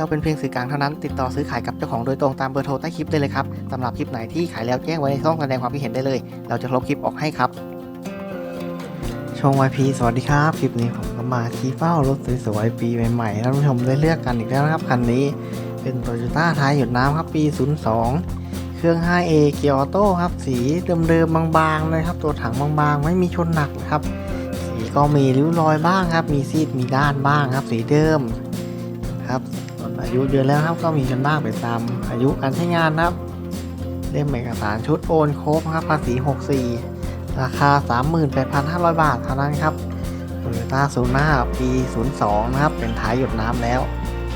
เราเป็นเพียงสื่อกลางเท่านั้น ติดต่อซื้อขายกับเจ้าของโดยตรงตามเบอร์โทรใต้คลิปได้เลยครับสำหรับคลิปไหนที่ขายแล้วแจ้งไว้ในช่องแสดงความคิดเห็นได้เลย เราจะลบคลิปออกให้ครับช่อง YP สวัสดีครับ คลิปนี้ผมก็มาชี้เป้ารถสวยๆปีใหม่ๆท่านผู้ชมได้เลือกกันอีกแล้วนะครับคันนี้เป็น Toyota ท้ายหยดน้ำครับปี 02 เครื่อง 5A เกียร์ออโต้ครับ สีเดิมๆบางๆเลยครับ ตัวถังบางๆ ไม่มีชนหนักครับ สีก็มีริ้วรอยบ้างครับ มีซีดมีด้านบ้างครับ สีเดิมครับ อายุเดือนแล้วครับก็มีกันบ้างไปตามอายุการใช้งานครับ เล่มเอกสารชุดโอนครบครับภาษี 64 ราคา 38,500 บาทเท่านั้นครับโตโยต้าซูน่าปี 02 นะครับ เป็นท้ายหยดน้ำแล้ว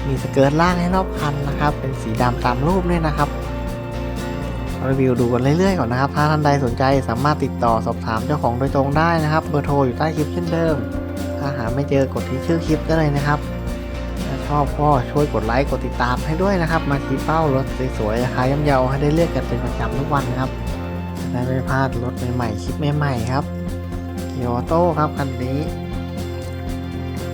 มีสเกิร์ตล่างให้รอบคันนะครับ เป็นสีดำตามรูปเนี่ยนะครับรีวิวดูกันเรื่อยๆก่อนนะครับ ถ้าท่านใดสนใจสามารถติดต่อสอบถามเจ้าของโดยตรงได้นะครับ เบอร์โทรอยู่ใต้คลิปเช่นเดิม ถ้าหาไม่เจอกดที่ชื่อคลิปได้เลยนะครับ ชอบก็ช่วยกดไลค์กดติดตามให้ด้วยนะครับ มาชี้เป้ารถสวยๆราคาย่อมเยาให้ได้เลือกกันเป็นประจำทุกวันนะครับจะได้ไม่พลาดรถใหม่ๆคลิปใหม่ๆครับเกียร์โต้ครับคันนี้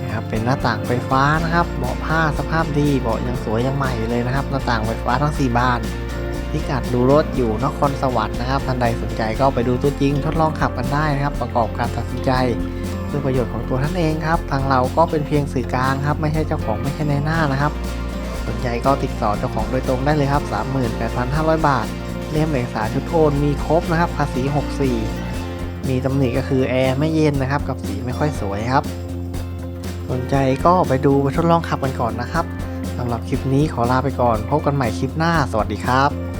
นะครับเป็นหน้าต่างไฟฟ้านะครับเบาะผ้าสภาพดีเบาะยังสวยยังใหม่เลยนะครับ หน้าต่างไฟฟ้าทั้ง 4 บานพิกัดดูรถอยู่นครสวรรค์นะครับท่านใดสนใจก็ไปดูตัวจริงทดลองขับกันได้นะครับ ประกอบการตัดสินใจ พื่อประโยชน์ของตัวท่านเองครับ ทางเราก็เป็นเพียงสื่อกลางครับ ไม่ใช่เจ้าของไม่ใช่ในหน้านะครับสนใจก็ติดต่อเจ้าของโดยตรงได้เลยครับ 38,500 บาท เล่มเอกสารชุดโอนมีครบนะครับ ภาษี 64 มีตำหนิก็คือแอร์ไม่เย็นนะครับ กับสีไม่ค่อยสวยครับ สนใจก็ไปดูไปทดลองขับกันก่อนนะครับสำหรับคลิปนี้ขอลาไปก่อน พบกันใหม่คลิปหน้า สวัสดีครับ